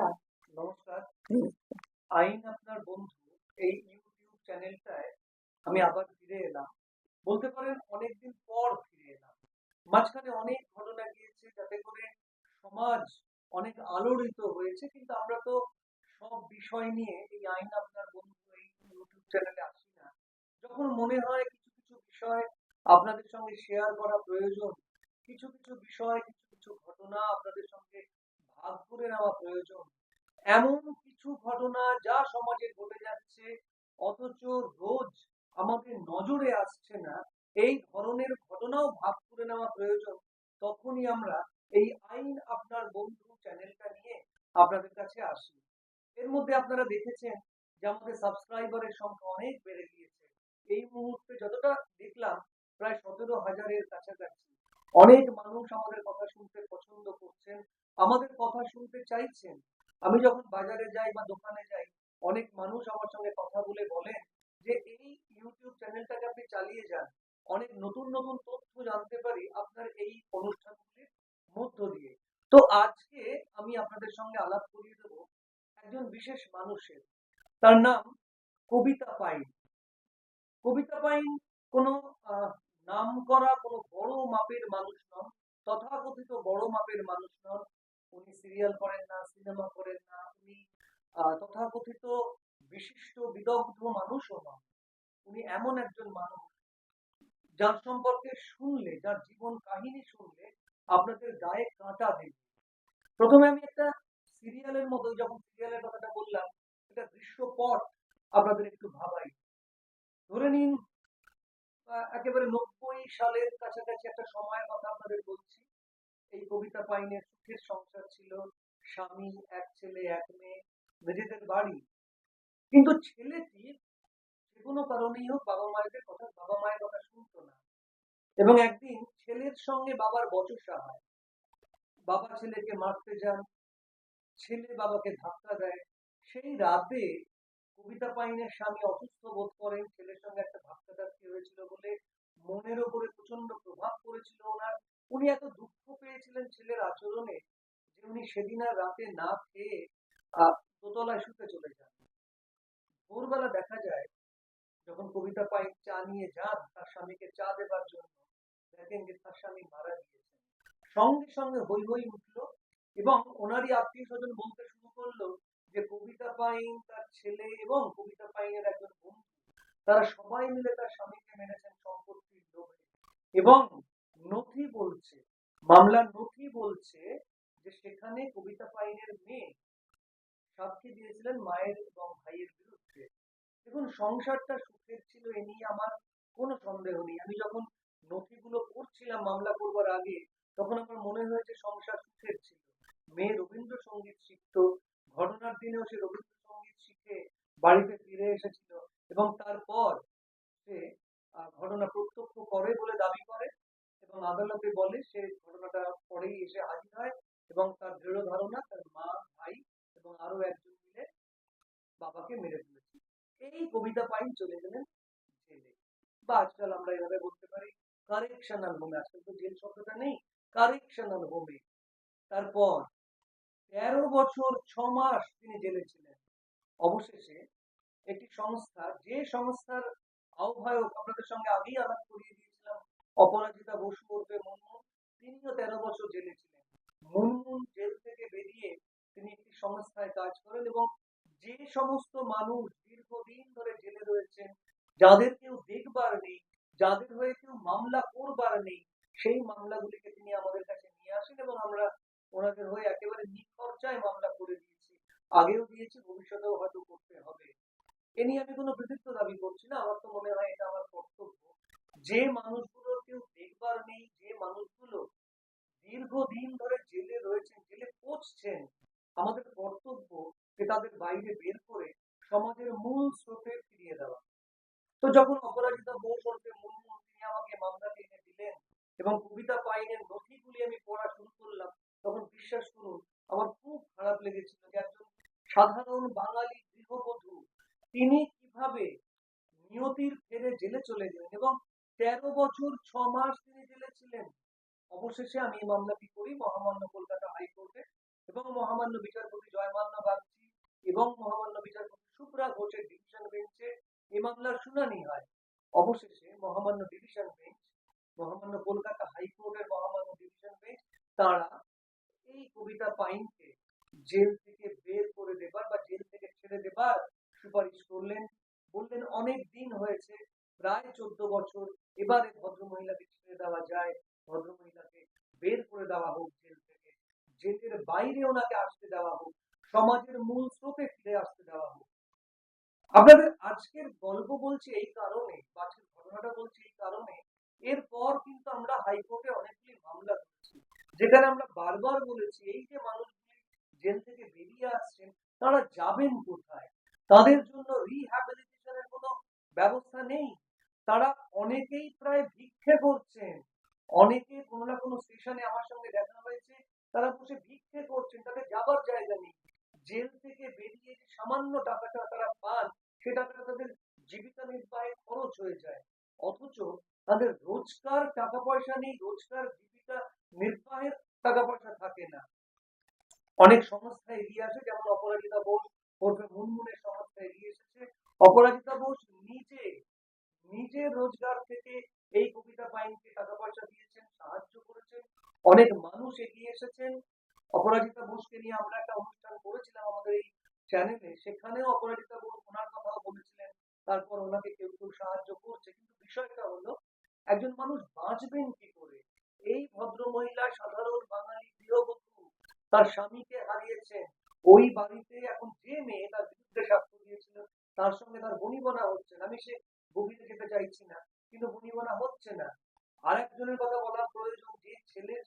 নমস্কার। নমস্কার। আইন আপনার বন্ধু এই ইউটিউব চ্যানেলটায় আমি আবার ফিরে এলাম। বলতে পারেন অনেকদিন পর ফিরে এলাম। মাঝখানে অনেক ঘটনা গিয়েছে যাতে করে সমাজ অনেক আলোড়িত হয়েছে কিন্তু আমরা তো সব বিষয় নিয়ে এই আইন আপনার বন্ধু এই ইউটিউব চ্যানেলে আসি না। যখন মনে হয় কিছু কিছু বিষয় আপনাদের সঙ্গে শেয়ার করা প্রয়োজন কিছু কিছু বিষয় কিছু কিছু ঘটনা আপনাদের সঙ্গে ভাগ করে নেওয়া প্রয়োজন। এমন কিছু ঘটনা যা সমাজে ঘটে যাচ্ছে, অথচ রোজ আমাদের নজরে আসছে না, এই ধরনের ঘটনাও ভাগ করে নেওয়া প্রয়োজন। তখনই আমরা এই আইন আপনার বন্ধু চ্যানেলটা নিয়ে আপনাদের কাছে আসি। এর মধ্যে আপনারা দেখেছেন যে আমাদের সাবস্ক্রাইবারের সংখ্যা অনেক বেড়ে গিয়েছে। এই মুহূর্তে যতটা দেখলাম, প্রায় সতেরো হাজারের কাছাকাছি। অনেক মানুষ আমাদের কথা শুনতে পছন্দ করছেন আমাদের কথা শুনতে চাইছেন। আমি যখন বাজারে যাই বা দোকানে যাই, অনেক মানুষ আমার সঙ্গে কথা বলে বলেন যে, এই ইউটিউব চ্যানেলটাকে আপনি চালিয়ে যান। অনেক নতুন নতুন তথ্য জানতে পারি আপনার এই অনুষ্ঠানগুলির মধ্য দিয়ে। তো আজকে আমি আপনাদের সঙ্গে আলাপ করিয়ে দেব একজন বিশেষ মানুষের। তার নাম কবিতা পাইন। কবিতা পাইন কোনো নাম করা কোনো বড় মাপের মানুষ নন, তথাকথিত বড় মাপের মানুষ নন। উনি সিরিয়াল করেন না সিনেমা করেন না, উনি তথাকথিত বিশিষ্ট বিদগ্ধ মানুষও নন। উনি এমন একজন মানুষ যার সম্পর্কে শুনলে, যার জীবন কাহিনী শুনলে আপনাদের গায়ে কাঁটা দেবে। প্রথমে আমি একটা সিরিয়ালের মতো যখন সিরিয়ালের কথাটা বললাম, একটা দৃশ্যপট আপনাদের একটু ভাবাই। ধরে নিন একেবারে নব্বই সালের কাছাকাছি একটা সময়ের কথা আপনাদের বলছি। এই কবিতা পাইনের সুখের সংসার ছিল। স্বামী, এক ছেলে, এক মেয়ে নিজেদের বাড়ি। কিন্তু ছেলেটি যে কোনো কারণেই হোক বাবা মায়েদের কথা, বাবা মায়ের কথা শুনতো না। এবং একদিন ছেলের সঙ্গে বাবার বচসা হয়। বাবা ছেলেকে মারতে যান, ছেলে বাবাকে ধাক্কা দেয়। সেই রাতে কবিতা পাইনের স্বামী অসুস্থ বোধ করেন, ছেলের সঙ্গে একটা ধাক্কা ধাক্কি হয়েছিল বলে মনের ওপরে প্রচণ্ড প্রভাব পড়েছিল ওনার। উনি এত দুঃখ পেয়েছিলেন ছেলের আচরণে, যে উনি সেদিন আর রাতে না খেয়ে দোতলায় শুতে চলে যান। ভোরবেলা দেখা যায়, যখন কবিতা পাইন চা নিয়ে যান তার স্বামীকে চা দেবার জন্য, দেখেন যে তার স্বামী মারা গিয়েছেন। সঙ্গে সঙ্গে হই হই উঠল এবং ওনারই আত্মীয় স্বজন বলতে শুরু করল যে কবিতা পাইন তার ছেলে এবং কবিতা পাইনের একজন বন্ধু, তারা সবাই মিলে তার স্বামীকে মেরেছেন সম্পত্তির লোভে এবং মামলার নথি বলছে যে সেখানে কবিতা পাইনের মেয়ে সাক্ষী দিয়েছিলেন মায়ের এবং ভাইয়ের বিরুদ্ধে। দেখুন, সংসারটা সুখের ছিল এ নিয়ে আমার কোনো সন্দেহ নেই। আমি যখন নথিগুলো পড়ছিলাম মামলা করবার আগে, তখন আমার মনে হয়েছে সংসার সুখের ছিল। মেয়ে রবীন্দ্রসঙ্গীত শিখত, ঘটনার দিনেও সে রবীন্দ্রসঙ্গীত শিখে বাড়িতে ফিরে এসেছিল এবং তারপর সে আহ, ঘটনা প্রত্যক্ষ করে বলে দাবি করে এবং আদালতে বলে সে ঘটনাটা পরেই এসে হাজির হয় এবং তার দৃঢ় ধারণা তার মা ভাই এবং আরও একজন মিলে বাবাকে মেরে ফেলেছে এই কবিতা পাইন চলে গেলেন জেলে বা আজকাল আমরা এভাবে বলতে পারি, কারেকশনাল হোমে আজকাল তো জেল শব্দটা নেই, কারেকশনাল হোমে তারপর তেরো বছর ছ মাস তিনি জেলে ছিলেন। অবশেষে একটি সংস্থা, যে সংস্থার আহ্বায়ক আপনাদের সঙ্গে আগেই আলাপ করিয়ে দিয়েছিলাম, অপরাজিতা বসু উর্ফে মুনমুন তিনিও তেরো বছর জেলে ছিলেন। মুনমুন জেল থেকে বেরিয়ে তিনি একটি সংস্থায় কাজ করেন এবং যে সমস্ত মানুষ দীর্ঘদিন ধরে জেলে রয়েছেন, যাদের কেউ দেখবার নেই যাদের হয়ে কেউ মামলা করবার নেই, সেই মামলাগুলিকে তিনি আমাদের কাছে নিয়ে আসেন এবং আমরা ওনাদের হয়ে একেবারে নিখরচায় মামলা করে দিয়েছি। আগেও দিয়েছি, ভবিষ্যতেও হয়তো করতে হবে। এ নিয়ে আমি কোনো কৃতিত্ব দাবি করছি না। আমার তো মনে হয় এটা আমার কর্তব্য। যে মানুষগুলোর কেউ দেখবার নেই, যে মানুষগুলো দীর্ঘদিন ধরে জেলে রয়েছেন, জেলে পচছেন, আমাদের কর্তব্য যে তাদের বাইরে বের করে সমাজের মূল স্রোতে ফিরিয়ে দেওয়া। তো যখন অপরাজিতা বোস মুনমুন তিনি আমাকে মামলাটি এনে দিলেন এবং কবিতা পাইনের নথিগুলি আমি পড়া শুরু করলাম। তখন বিশ্বাস করুন, আমার খুব খারাপ লেগেছিল যে একজন সাধারণ বাঙালি গৃহবধূ, তিনি কীভাবে নিয়তির ফেরে জেলে চলে গেলেন এবং তেরো বছর ছ মাস তিনি জেলে ছিলেন। অবশেষে আমি এই মামলাটি করি, মহামান্য কলকাতা হাইকোর্টে এবং মহামান্য বিচারপতি জয়মাল্য এবং মহামান্য বিচারপতি সুপ্রা ঘোষের ডিভিশন বেঞ্চে এই মামলার শুনানি হয়। অবশেষে মহামান্য ডিভিশন বেঞ্চ মহামান্য কলকাতা হাইকোর্টের মহামান্য ডিভিশন বেঞ্চ তারা এই কবিতা পাইনকে জেল থেকে বের করে দেবার বা জেল থেকে ছেড়ে দেবার সুপারিশ করলেন। বললেন, অনেক দিন হয়েছে, প্রায় চোদ্দ বছর, এবারে ভদ্রমহিলাকে ছেড়ে দেওয়া যায়। ভদ্রমহিলাকে বের করে দেওয়া হোক জেল থেকে। জেলের বাইরে ওনাকে আসতে দেওয়া হোক, সমাজের মূল স্রোতে ফিরে আসতে দেওয়া হোক। আপনাদের আজকের গল্প বলছি এই কারণে বা আজকের ঘটনাটা বলছি এই কারণে এরপর কিন্তু আমরা হাইকোর্টে অনেকগুলি মামলা করেছি। যেখানে আমরা বারবার বলেছি, এই যে মানুষগুলি জেল থেকে বেরিয়ে আসছেন, তারা যাবেন কোথায়? তাদের জন্য রিহ্যাবিলিটেশনের কোনো ব্যবস্থা নেই। তারা অনেকেই প্রায় ভিক্ষে করছেন। অনেকে কোনো না কোনো স্টেশনে আমার সঙ্গে দেখা হয়েছে, তারা বসে ভিক্ষে করছেন, তাদের যাবার জায়গা নেই। জেল থেকে বেরিয়ে সামান্য টাকাটা তারা পান সে টাকাটা তাদের জীবিকা নির্বাহে খরচ হয়ে যায় অথচ তাদের রোজকার টাকা পয়সা নেই, রোজকার জীবিকা নির্বাহের টাকা পয়সা থাকে না। অনেক সংস্থা এগিয়ে আসে যেমন অপরাজিতা বোস, ওরফে মুনমুনের সংস্থা এগিয়ে এসেছে। অপরাজিতা বোস নিজে নিজে রোজগার থেকে এই কবিতা পাইনকে টাকা পয়সা দিয়েছেন, সাহায্য করেছেন। অনেক মানুষ এগিয়ে এসেছেন। অপরাজিতা বোসকে নিয়ে আমরা একটা অনুষ্ঠান করেছিলাম আমাদের এই চ্যানেলে সেখানেও অপরাজিতা বোস ওনার কথাও বলেছিলেন। তারপর ওনাকে কেউ কেউ সাহায্য করছে কিন্তু বিষয়টা হলো একজন মানুষ বাঁচবেন কি করে? এই ভদ্র মহিলা সাধারণ বাঙালি গৃহবধূ, তার স্বামীকে হারিয়েছেন। ওই বাড়িতে এখন যে মেয়ে তার বিরুদ্ধে সাক্ষ্য দিয়েছিল, তার সঙ্গে তার বনিবনা হচ্ছে না। আমি সে গভীরে যেতে চাইছি না, কিন্তু বনিবনা হচ্ছে না। আর একজনের কথা বলা প্রয়োজন, যে ছেলের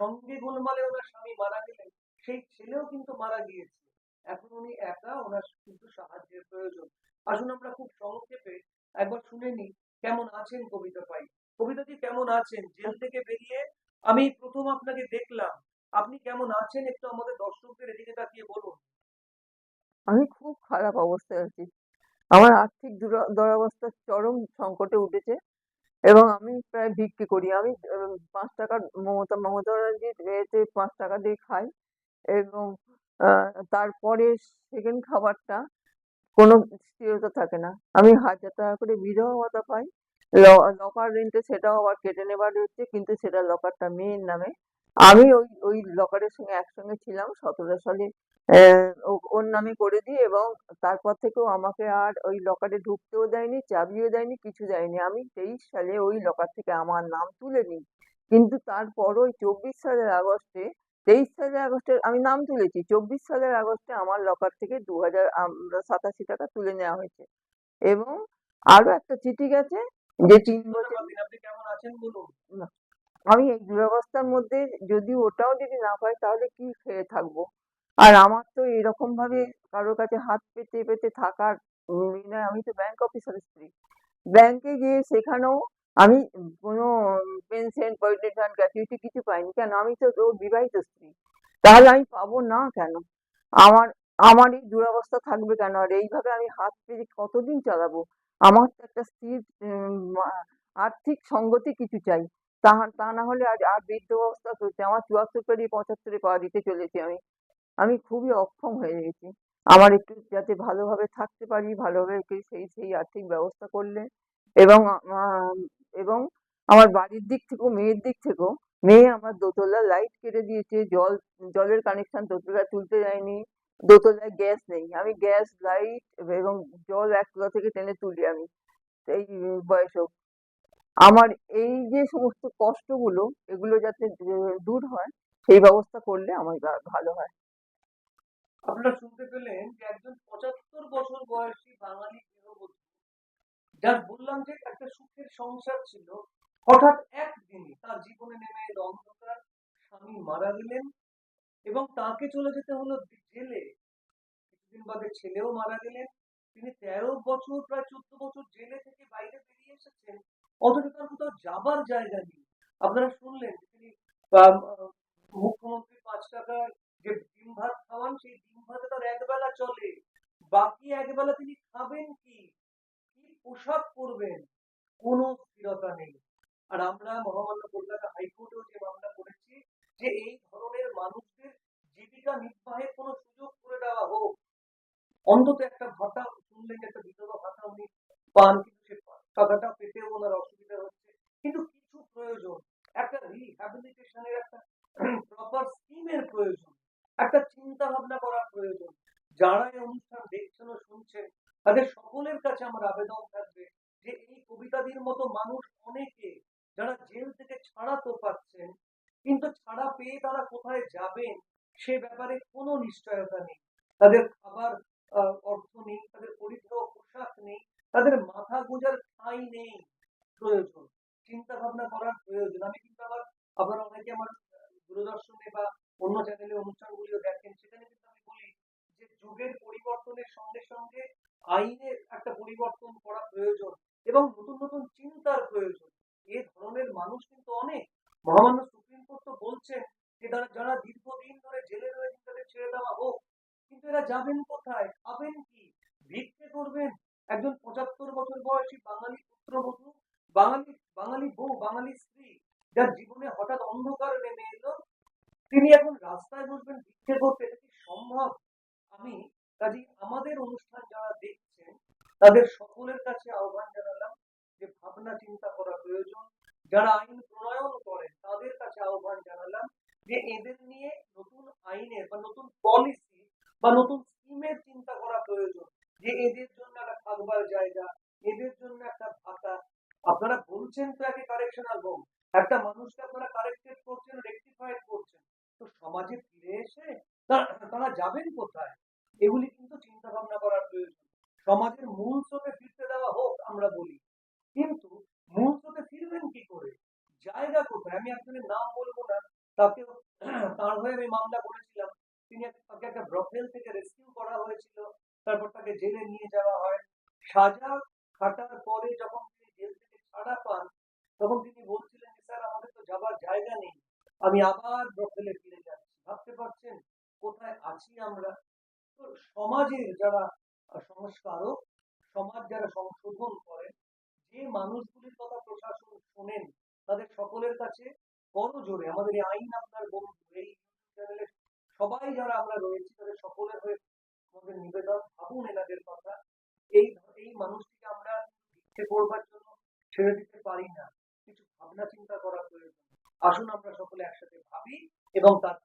সঙ্গে গোলমালে ওনার স্বামী মারা গেলেন, সেই ছেলেও কিন্তু মারা গিয়েছে। এখন উনি একা, ওনার কিন্তু সাহায্যের প্রয়োজন। আসুন আমরা খুব সংক্ষেপে একবার শুনে নিই, কেমন আছেন কবিতা পাই কবিতাজি কেমন আছেন? জেল থেকে বেরিয়ে আমি প্রথম আপনাকে দেখলাম। আপনি কেমন আছেন? একটু আমাদের দর্শকদের এদিকে তাকিয়ে বলুন। আমি খুব খারাপ অবস্থায় আছি। আমার আর্থিক দুরা- দুরবস্থা চরম সংকটে উঠেছে এবং আমি প্রায় ভিক্ষে করি। আমি পাঁচ টাকা মমতা মমতা এতে পাঁচ টাকা দিয়ে খাই এবং তারপরে সেকেন্ড খাবারটা কোনো স্থিরতা থাকে না। আমি হাজার টাকা করে বিধবা ভাতা পাই। লকার রেন্টে সেটাও আবার কেটে নেবার হচ্ছে, কিন্তু সেটা লকারটা মেয়ের নামে। আমি ওই ওই লকারের সঙ্গে একসঙ্গে ছিলাম সতেরো সালে ওর নামে করে দিই এবং তারপর থেকেও আমাকে আর ওই লকারে ঢুকতেও দেয়নি, চাবিও দেয়নি, কিছু দেয়নি। আমি তেইশ সালে ওই লকার থেকে আমার নাম তুলে নিই। কিন্তু তারপর ওই চব্বিশ সালের আগস্টে, তেইশ সালের আগস্টে আমি নাম তুলেছি, চব্বিশ সালের আগস্টে আমার লকার থেকে দু হাজার সাতাশি টাকা তুলে নেওয়া হয়েছে। এবং আরও একটা চিঠি গেছে যে তিন বছর ধন্যবাদ দিন। আপনি কেমন আছেন বলুন? আমি এই দুরবস্থার মধ্যে যদি ওটাও যদি না পাই তাহলে কি খেয়ে থাকব? আর আমার তো এরকম ভাবে কারোর কাছে হাত পেতে পেতে থাকার আমি তো ব্যাংক অফিসারের স্ত্রী। ব্যাংকে গিয়ে সেখানেও আমি কোনো পেনশন প্রভিডেন্ট গ্র্যাচুইটি কিছু পাইনি। কেন? আমি তো ওর বিবাহিত স্ত্রী। তাহলে আমি পাবো না কেন? আমার আমার এই দুরবস্থা থাকবে কেন? আর এইভাবে আমি হাত পেতে কতদিন চালাবো? আমার তো একটা স্থির আর্থিক সঙ্গতি কিছু চাই। তা তা না হলে আজ আর বৃদ্ধ অবস্থা চলছে আমার চুয়াত্তর পেরিয়ে পঁচাত্তরে পা দিতে চলেছি আমি। আমি খুবই অক্ষম হয়ে গেছি। আমার একটু যাতে ভালোভাবে থাকতে পারি, ভালোভাবে সেই সেই আর্থিক ব্যবস্থা করলে এবং এবং আমার বাড়ির দিক থেকেও, মেয়ের দিক থেকেও, মেয়ে আমার দোতলা লাইট কেটে দিয়েছে। জল, জলের কানেকশন দোতলায় তুলতে যায়নি দোতলায় গ্যাস নেই আমি গ্যাস লাইট এবং জল থেকে টেনে তুলি আমি এই বয়সেও আমার এই যে সমস্ত কষ্টগুলো, এগুলো যাতে দূর হয়, সেই ব্যবস্থা করলে আমার ভালো হয়। আপনারা শুনতে পেলেন যে একজন পঁচাত্তর বছর বয়সী বাঙালি গৃহবধূ, যার বললাম যে একটা সুখের সংসার ছিল, হঠাৎ তার জীবনে নেমে অন্ধকার, স্বামী মারা গেলেন এবং তাকে চলে যেতে হলো বাদে ছেলেও মারা গেলেন। তিনি তেরো বছর প্রায় চোদ্দ বছর জেলে থেকে বাইরে বেরিয়ে এসেছেন। অথচ তার কোথাও যাবার জায়গা নেই। আপনারা শুনলেন তিনি আহ, আহ, মুখ্যমন্ত্রী পাঁচ টাকার যে ডিম ভাত খাওয়ান সেই ডিম ভাতে তার একবেলা চলে বাকি একবেলা তিনি খাবেন কি কি পোশাক পরবেন কোনো স্থিরতা নেই আর আমরা মহামান্য কলকাতা হাইকোর্টেও যে মামলা করেছি যে এই ধরনের মানুষদের জীবিকা নির্বাহের কোনো সুযোগ করে দেওয়া হোক অন্তত একটা ভাতা শুনলেন যে একটা বিধবা ভাতা উনি পান কিন্তু সে টাকাটা পেতেও ওনার অসুবিধা হচ্ছে। কিন্তু কিছু প্রয়োজন, একটা রিহ্যাবিলিটেশনের একটা প্রপার স্কিমের প্রয়োজন, একটা চিন্তা ভাবনা করার প্রয়োজন। যারা এই অনুষ্ঠান দেখছেন ও শুনছেন, তাদের সকলের কাছে আমার আবেদন থাকবে যে এই কবিতাদির মতো মানুষ অনেকে যারা জেল থেকে ছাড়া তো পাচ্ছেন, কিন্তু ছাড়া পেয়ে তারা কোথায় যাবেন সে ব্যাপারে কোনো নিশ্চয়তা নেই। তাদের খাবার অর্থ নেই, তাদের পরিধেয় পোশাক নেই তাদের মাথা গোজার ঠাঁই নেই। প্রয়োজন। চিন্তা ভাবনা করার প্রয়োজন। আমি কিন্তু আবার আবার অনেকে আমার দূরদর্শনে বা অন্য চ্যানেলে অনুষ্ঠানগুলিও দেখেন, সেখানে কিন্তু আমি বলি যে যুগের পরিবর্তনের সঙ্গে সঙ্গে আইনের একটা পরিবর্তন করা প্রয়োজন এবং নতুন নতুন চিন্তার প্রয়োজন। এ ধরনের মানুষ কিন্তু অনেক। মহামান্য সুপ্রিম কোর্ট তো বলছেন যে, তারা যারা দীর্ঘদিন ধরে জেলে রয়েছেন, তাদের ছেড়ে দেওয়া হোক। কিন্তু এরা যাবেন কোথায় খাবেন কি ভিক্ষে করবেন একজন পঁচাত্তর বছর বয়সী বাঙালি পুত্রবধূ বাঙালি বাঙালি বউ বাঙালি স্ত্রী যার জীবনে হঠাৎ অন্ধকার নেমে এলো, তিনি এখন রাস্তায় বসবেন, ভিক্ষে করতে। এটা কি সম্ভব? আমি কাজে আমাদের অনুষ্ঠান যারা দেখছেন, তাদের সকলের কাছে আহ্বান জানালাম যে ভাবনা, চিন্তা করা প্রয়োজন। যারা আইন প্রণয়ন করেন, তাদের কাছে আহ্বান জানালাম যে এদের নিয়ে নতুন আইনের বা নতুন পলিসি বা নতুন স্কিমের চিন্তা করা প্রয়োজন যে এদের জন্য একটা থাকবার জায়গা এদের জন্য একটা ভাতা আপনারা বলছেন তো একে কারেকশনাল হোম একটা মানুষকে আপনারা কারেক্টেড করছেন রেকটিফাইড করছেন তো সমাজে ফিরে এসে তারা যাবেন কোথায়? এগুলি কিন্তু চিন্তা ভাবনা করার প্রয়োজন। সমাজের মূল স্রোতে ফিরতে দেওয়া হোক আমরা বলি। কিন্তু মূল স্রোতে ফিরবেন কি করে? জায়গা কোথায়? আমি আপনাদের নাম বলব না তাকে তার হয়ে আমি মামলা করেছিলাম। তিনি তাকে একটা ব্রথেল থেকে রেস্কিউ করা হয়েছিল। তারপর তাকে জেলে নিয়ে যাওয়া হয়। সাজা খাটার পরে যখন তিনি জেল থেকে ছাড়া পান, তখন তিনি বলছিলেন স্যার, আমাদের তো যাবার জায়গা নেই। আমি আবার ব্রথেলে ফিরে পারছেন? কোথায় আছি আমরা? তো সমাজের যারা সংস্কারক, সমাজ যারা সংশোধন করেন, যে মানুষগুলির কথা প্রশাসন শোনেন, তাদের সকলের কাছে বড় জোরে আমাদের এই আইন আপনার বন্ধু, এই চ্যানেলে সবাই যারা আমরা রয়েছি, তাদের সকলের হয়ে আমাদের নিবেদন, ভাবুন এনাদের কথা, এই এই মানুষটিকে আমরা ভিক্ষে করবার জন্য ছেড়ে দিতে পারি না। কিছু ভাবনা চিন্তা করা প্রয়োজন। আসুন আমরা সকলে একসাথে ভাবি এবং তারপর